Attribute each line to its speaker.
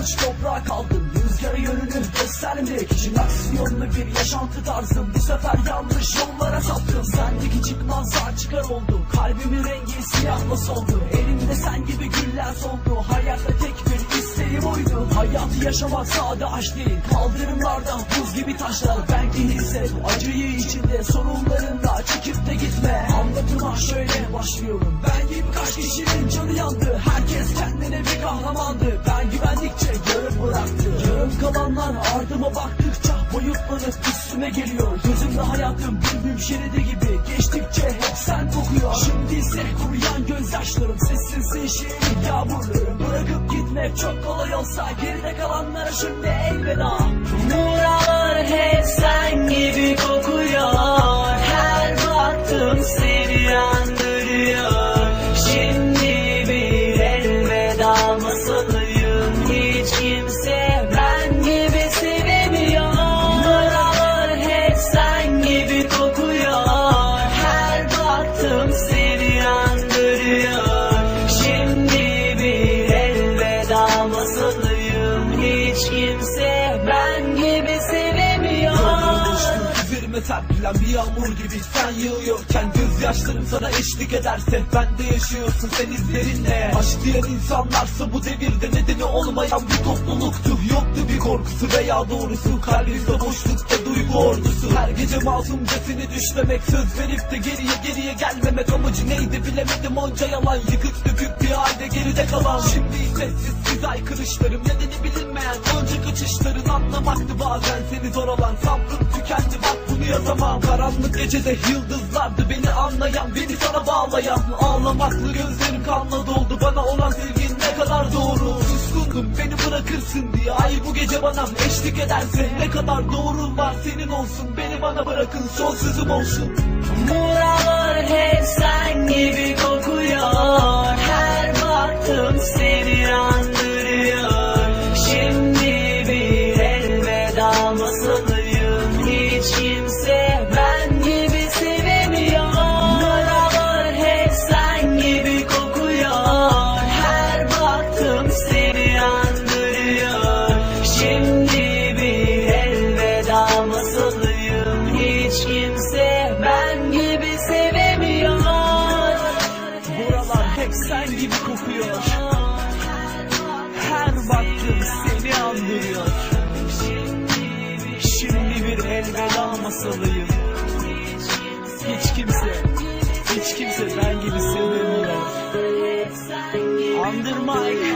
Speaker 1: avuç toprağa kaldım. Rüzgara yönünü göstermek için aksiyonlu bir yaşantı tarzım. Bu sefer yanlış yollara saptım. Sendeki çıkmazlar çıkar oldu Kalbimin rengi siyahla soldu? Elimde sen gibi güller soldu. Hayatta tek bir isteğim oydu. Hayatı yaşamak sade aşk değil. Kaldırımlarda buz gibi taşlar. Belki hisset acıyı içinde Sorunlarında çekip de gitme. Anlatıma şöyle başlıyorum. Ben gibi kaç kişinin canı yandı. Herkes kendine bir kahramandı. Ben Kalanlar ardıma baktıkça Boyutlanıp üstüme geliyor. Gözümde hayatım bülbül şeridi gibi Geçtikçe hep sen kokuyor. Şimdi ise kuruyan gözyaşlarım Sessizsin şiirin yağmurlarım Bırakıp gitmek çok kolay olsa Geride kalanlara şimdi elveda.
Speaker 2: Buralar hep sen gibi Hiç kimse ben gibi sevemiyor.
Speaker 1: Üzerime serpilen bir yağmur gibi sen yağıyorken Gözyaşlarım sana eşlik ederse Bende yaşıyorsun sen izlerinle. Aşk diyen insanlarsa bu devirde Nedeni olmayan bir topluluktu Yoktu bir korkusu veya doğrusu Kalbimde boşlukta duygu ordusu. Her gece masumca seni düşlemek Söz verip de geriye geriye gelmemek Amacı neydi bilemedim. Onca yalan Yıkık dökük bir halde geride kalan. Şimdi sessiz siz aykırışlarım. Nedeni bilinmeyen onca Anlamaktı bazen seni zor olan Sabrım tükendi. Bak bunu yazamam. Karanlık gecede yıldızlardı beni anlayan Beni sana bağlayan. Ağlamaklı gözlerim kanla doldu. Bana olan sevgin ne kadar doğru? Suskundum beni bırakırsın diye. Ay bu gece bana eşlik ederse Ne kadar doğru var senin olsun. Beni bana bırakın son sözüm olsun.
Speaker 2: Buralar hep sen gibi
Speaker 1: hep sen gibi kokuyor. Her baktım seni andırıyor. Şimdi bir elveda masalıyım. Hiç kimse, hiç kimse ben gibi sevemiyor. Under Mike